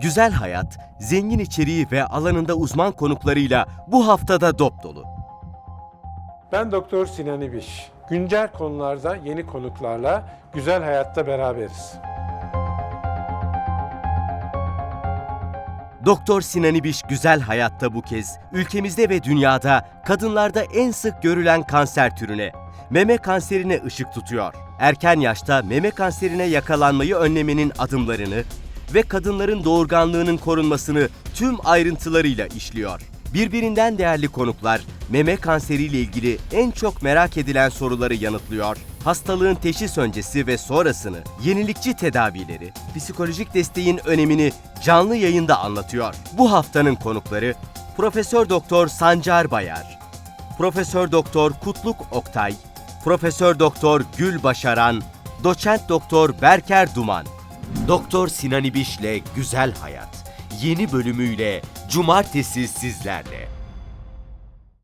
Güzel Hayat, zengin içeriği ve alanında uzman konuklarıyla bu haftada dop dolu. Ben Doktor Sinan İbiş. Güncel konularda yeni konuklarla güzel hayatta beraberiz. Doktor Sinan İbiş Güzel Hayat'ta bu kez ülkemizde ve dünyada kadınlarda en sık görülen kanser türüne, meme kanserine ışık tutuyor. Erken yaşta meme kanserine yakalanmayı önlemenin adımlarını ve kadınların doğurganlığının korunmasını tüm ayrıntılarıyla işliyor. Birbirinden değerli konuklar meme kanseriyle ilgili en çok merak edilen soruları yanıtlıyor. Hastalığın teşhis öncesi ve sonrasını, yenilikçi tedavileri, psikolojik desteğin önemini canlı yayında anlatıyor. Bu haftanın konukları Profesör Doktor Sancar Bayar, Profesör Doktor Kutluk Oktay, Profesör Doktor Gül Başaran, Doçent Doktor Berker Duman. Doktor Sinan İbiş'le Güzel Hayat yeni bölümüyle cumartesi sizlerle.